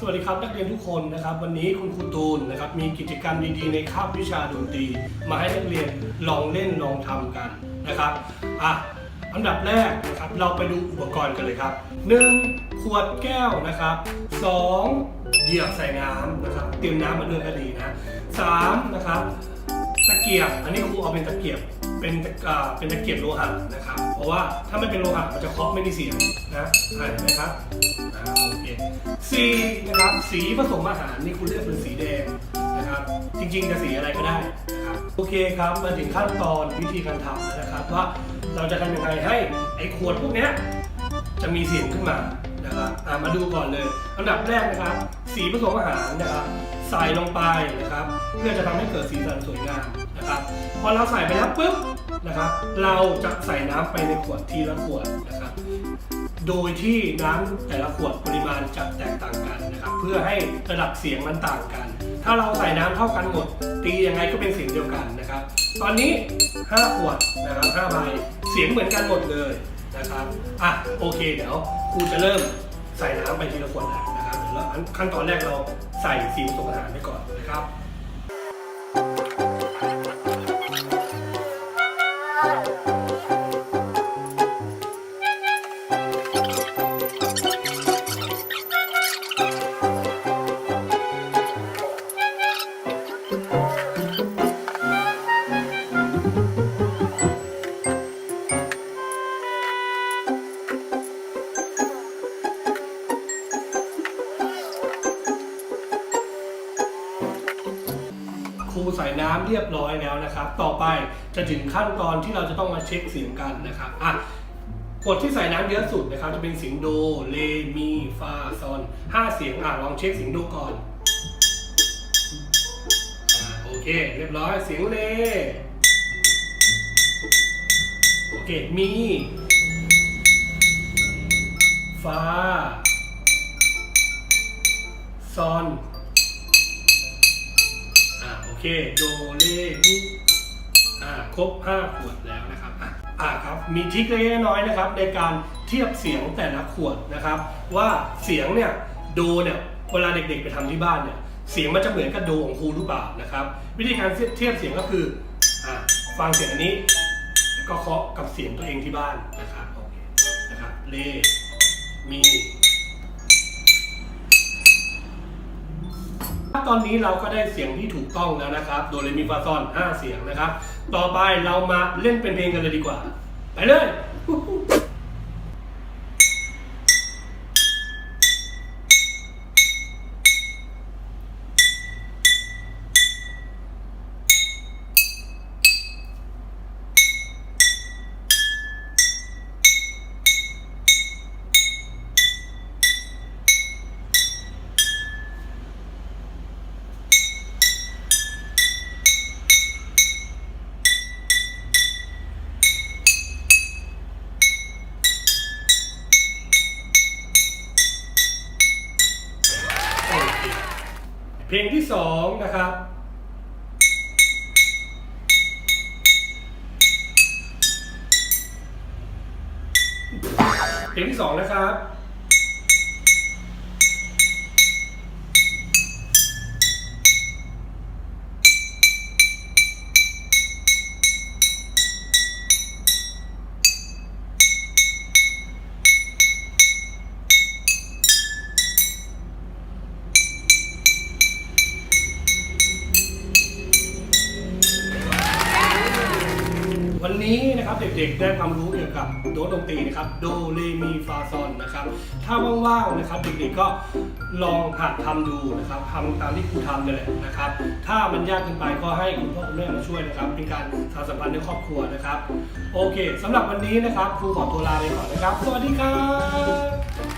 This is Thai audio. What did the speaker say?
สวัสดีครับนักเรียนทุกคนนะครับ วันนี้คุณครูตูนนะครับมีกิจกรรมดีๆในคาบวิชาดนตรี มาให้นักเรียนลองเล่นลองทำกันนะครับอะอันดับแรกนะครับเราไปดูอุปกรณ์กันเลยครับ 1. ขวดแก้วนะครับ 2. เหยือกใส่น้ำนะครับเตรียมน้ำมาด้วยก็ดีนะ 3. นะครับตะเกียบ อันนี้ครูเอาเป็นตะเกียบเป็นตะเป็นตะเกียบโลหะนะครับ เพราะว่าถ้าไม่เป็นโลหะมันจะเคาะไม่มีเสียงนะอ่านไหมครับอ่าโอเคสีนะครับสีผสมอาหารนี่คุณเลือกเป็นสีแดงนะครับ จริงๆจะสีอะไรก็ได้นะครับโอเคครับมาถึงขั้นตอนวิธีการทำนะครับ ว่าเราจะทำยังไงให้ไอ้ขวดพวกนี้จะมีเสียงขึ้นมานะครับมาดูก่อนเลยอันดับแรกนะครับ สีผสมอาหารนะครับใส่ลงไปนะครับ เพื่อจะทำให้เกิดสีสันสวยงามนะครับ พอเราใส่ไปแล้วปุ๊บ นะครับเราจะใส่น้ำไปในขวดทีละขวดนะครับ โดยที่น้ำแต่ละขวดปริมาณจะแตกต่างกันนะครับ เพื่อให้ระดับเสียงมันต่างกัน ถ้าเราใส่น้ำเท่ากันหมด ตียังไงก็เป็นเสียงเดียวกันนะครับ ตอนนี้ 5 ขวดนะครับ5ใบเสียงเหมือนกันหมดเลยนะครับอะโอเคเดี๋ยวครูจะเริ่มใส่น้ำไปทีละขวดนะครับเดี๋ยวเราขั้นตอนแรกเราใส่สีผสมอาหารไปก่อนนะครับ ครูใส่น้ำเรียบร้อยแล้วนะครับ ต่อไปจะถึงขั้นตอนที่เราจะต้องมาเช็คเสียงกันนะครับอะขวดที่ใส่น้ำเยอะสุดนะครับ จะเป็นเสียงโด เล มี ฟา ซอนห้าเสียงอะลองเช็คเสียงโดก่อน เคเรียบร้อยเสียงเลโอเคมีฟาซอนอ่าโอเคโดเลมิอ่าครบ5ขวดแล้วนะครับอะอ่าครับมีทริคเล็กน้อยนะครับ ในการเทียบเสียงแต่ละขวดนะครับ ว่าเสียงเนี่ยโดเนี่ยเวลาเด็กๆไปทำที่บ้านเนี่ย เสียงมันจะเหมือนกับโดของครูหรือเปล่านะครับ วิธีการเทียบเสียงก็คืออฟังเสียงอันนี้ แล้วก็เคาะกับเสียงตัวเองที่บ้านนะครับโอเคนะครับเลมีตอนนี้เราก็ได้เสียงที่ถูกต้องแล้วนะครับ โดเรมีฟาซอน 5 เสียงนะครับ ต่อไปเรามาเล่นเป็นเพลงกันเลยดีกว่า ไปเลย เพลงที่สองนะครับเพลงที่สองนะครับ ครับเด็กๆ ได้ความรู้เกี่ยวกับโน้ตดนตรีนะครับโดเรมีฟาซอนนะครับ ถ้าว่างๆนะครับเด็กๆก็ลองหัดทำดูนะครับทำตามที่ครูทำเลยแหละนะครับ ถ้ามันยากเกินไปก็ให้คุณพ่อคุณแม่มาช่วยนะครับ เป็นการสานสัมพันธ์ในครอบครัวนะครับ โอเคสำหรับวันนี้นะครับครูขอตัวลาไปก่อนนะครับ สวัสดีครับ